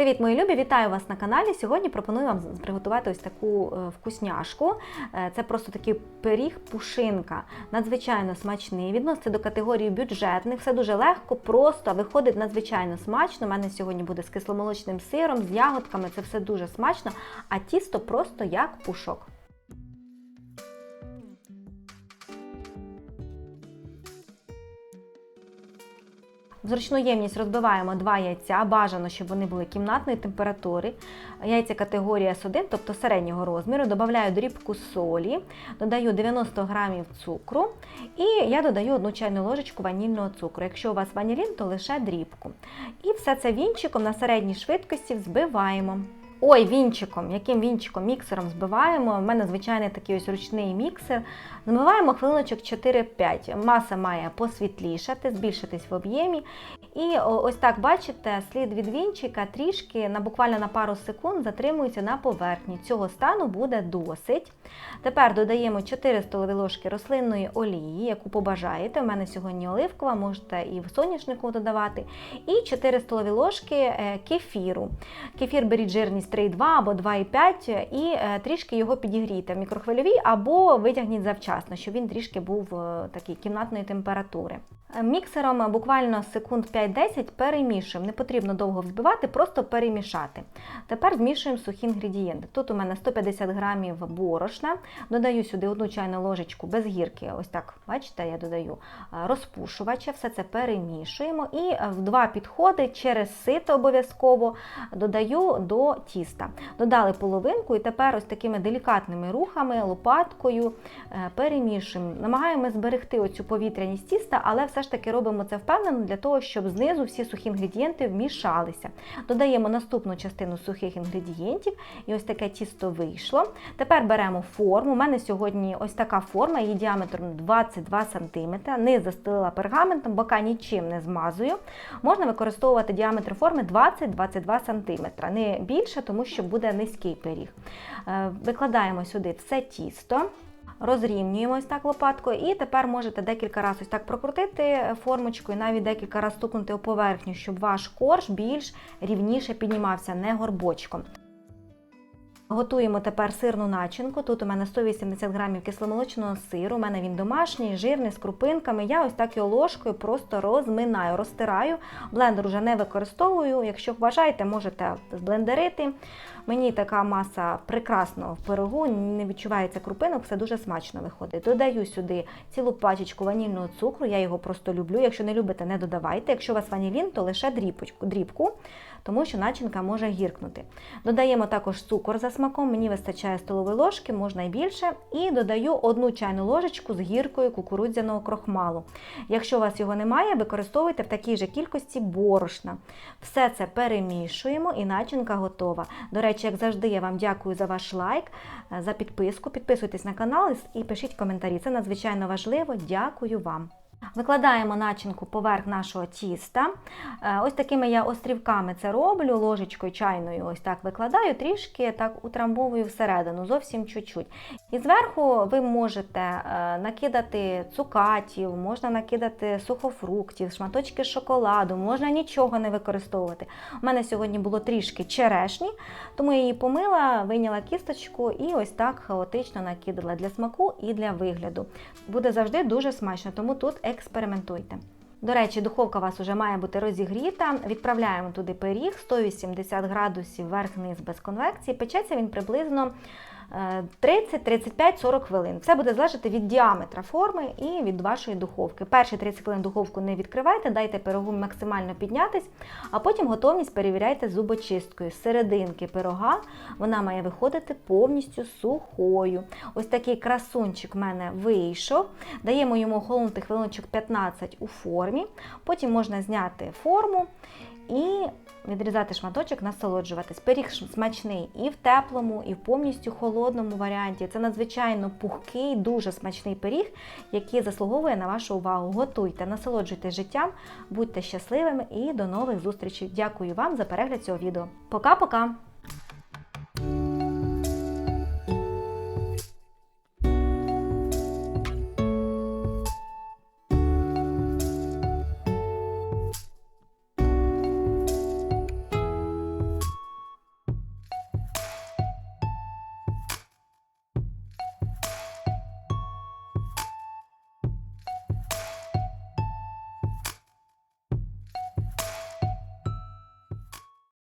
Привіт, мої любі! Вітаю вас на каналі. Сьогодні пропоную вам приготувати ось таку е, вкусняшку. Е, Це просто такий пиріг пушинка. Надзвичайно смачний. Відноситься до категорії бюджетних. Все дуже легко, просто виходить надзвичайно смачно. У мене сьогодні буде з кисломолочним сиром, з ягодками. Це все дуже смачно, а тісто просто як пушок. В зручну ємність розбиваємо два яйця. Бажано, щоб вони були кімнатної температури. Яйця категорія С1, тобто середнього розміру. Додаю дрібку солі, додаю 90 грамів цукру і я додаю одну чайну ложечку ванільного цукру. Якщо у вас ванілін, то лише дрібку. І все це вінчиком на середній швидкості взбиваємо. Ой, вінчиком, яким вінчиком, міксером збиваємо. У мене звичайний такий ось ручний міксер. Збиваємо хвилиночок 4-5. Маса має посвітлішати, збільшитись в об'ємі. І ось так бачите, слід від вінчика трішки на буквально на пару секунд затримується на поверхні. Цього стану буде досить. Тепер додаємо 4 столові ложки рослинної олії, яку побажаєте. У мене сьогодні оливкова, можете і в соняшнику додавати. І 4 столові ложки кефіру. Кефір беріть жирність 3,2 або 2,5 і трішки його підігрійте в мікрохвильовій або витягніть завчасно, щоб він трішки був такий кімнатної температури. Міксером буквально секунд 5-10 перемішуємо. Не потрібно довго взбивати, просто перемішати. Тепер змішуємо сухі інгредієнти. Тут у мене 150 грамів борошна, додаю сюди одну чайну ложечку без гірки, ось так, бачите, я додаю розпушувача, все це перемішуємо і в два підходи через сито обов'язково додаю до тіста. Додали половинку і тепер ось такими делікатними рухами, лопаткою перемішуємо. Намагаємося зберегти оцю повітряність тіста, але все ж таки робимо це впевнено для того, щоб знизу всі сухі інгредієнти вмішалися. Додаємо наступну частину сухих інгредієнтів, і ось таке тісто вийшло. Тепер беремо форму. У мене сьогодні ось така форма, її діаметром 22 см. Низ застелила пергаментом, бока нічим не змазую. Можна використовувати діаметр форми 20-22 см. Не більше, тому що буде низький пиріг. Викладаємо сюди все тісто. Розрівнюємо ось так лопаткою, і тепер можете декілька разів ось так прокрутити формочкою, навіть декілька разів стукнути у поверхню, щоб ваш корж більш рівніше піднімався, не горбочком. Готуємо тепер сирну начинку. Тут у мене 180 грамів кисломолочного сиру, у мене він домашній, жирний, з крупинками. Я ось так його ложкою просто розминаю, розтираю. Блендер вже не використовую. Якщо бажаєте, можете зблендерити. Мені така маса прекрасно в пирогу, не відчувається крупинок, все дуже смачно виходить. Додаю сюди цілу пачечку ванільного цукру, я його просто люблю. Якщо не любите, не додавайте. Якщо у вас ванілін, то лише дрібку, тому що начинка може гіркнути. Додаємо також цукор за смаком, мені вистачає столової ложки, можна і більше. І додаю одну чайну ложечку з гіркою кукурудзяного крохмалу. Якщо у вас його немає, використовуйте в такій же кількості борошна. Все це перемішуємо і начинка готова. До речі, як завжди, я вам дякую за ваш лайк, за підписку. Підписуйтесь на канал і пишіть коментарі. Це надзвичайно важливо. Дякую вам. Викладаємо начинку поверх нашого тіста. Ось такими я острівками це роблю, ложечкою чайною ось так викладаю, трішки так утрамбовую всередину, зовсім чуть-чуть. І зверху ви можете накидати цукатів, можна накидати сухофруктів, шматочки шоколаду, можна нічого не використовувати. У мене сьогодні було трішки черешні, тому я її помила, вийняла кісточку і ось так хаотично накидала для смаку і для вигляду. Буде завжди дуже смачно, тому тут експериментуйте. До речі, духовка у вас вже має бути розігріта. Відправляємо туди пиріг 180 градусів вверх-низ без конвекції. Печеться він приблизно 30, 35, 40 хвилин. Це буде залежати від діаметра форми і від вашої духовки. Перші 30 хвилин духовку не відкривайте, дайте пирогу максимально піднятись, а потім готовність перевіряйте зубочисткою. Серединки пирога вона має виходити повністю сухою. Ось такий красунчик в мене вийшов. Даємо йому охолонути хвилиночок 15 у формі. Потім можна зняти форму і відрізати шматочок, насолоджуватись. Пиріг смачний і в теплому, і в повністю холодному варіанті. Це надзвичайно пухкий, дуже смачний пиріг, який заслуговує на вашу увагу. Готуйте, насолоджуйтесь життям, будьте щасливими і до нових зустрічей. Дякую вам за перегляд цього відео. Пока-пока!